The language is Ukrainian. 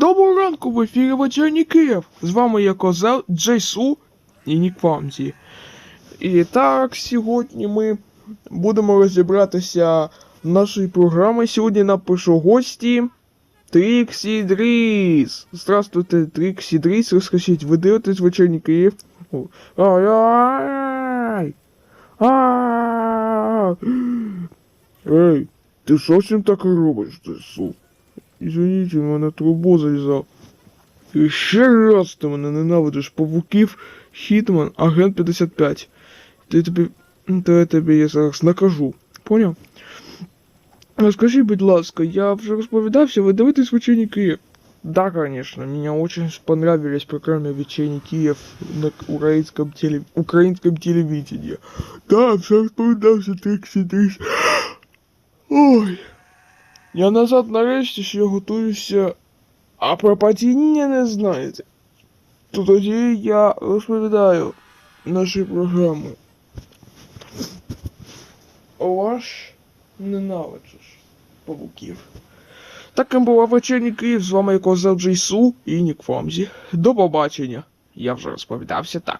Доброго ранку в ефірі вечірній Київ. З вами я Козел, Джейсу і Нік Фамзі. І так, сьогодні ми будемо розібратися в нашій програмі. Сьогодні напишу гості Тріксі Дріс. Здравствуйте, Тріксі Дріс. Розкажіть, ви дивитесь вечірній Київ? Ай-ай! Ай! Ей, ти що так робиш, Джейсу? Извините, у мене трубу залізав. І ще раз ти мене ненавидиш павуків, Хітман, агент 55. Ти тобі. То я тобі я зараз накажу. Поняв? А Скажи, будь ласка, я вже розповідався, ви дивитесь вечірній Київ? Да, конечно, мне очень понравились программы «Вечерний Киев» на украинском, теле... украинском телевидении. Да, все розповідався, Триксі Трикс. Ой. Я назад нарешті ще готуюся, а про падіння не знаєте. То тоді я розповідаю наші програми. Ваш ненавиджиш павуків. Таким була вечірній Київ, з вами я Козел Джейсу і Нік Фомзі. До побачення. Я вже розповідався так.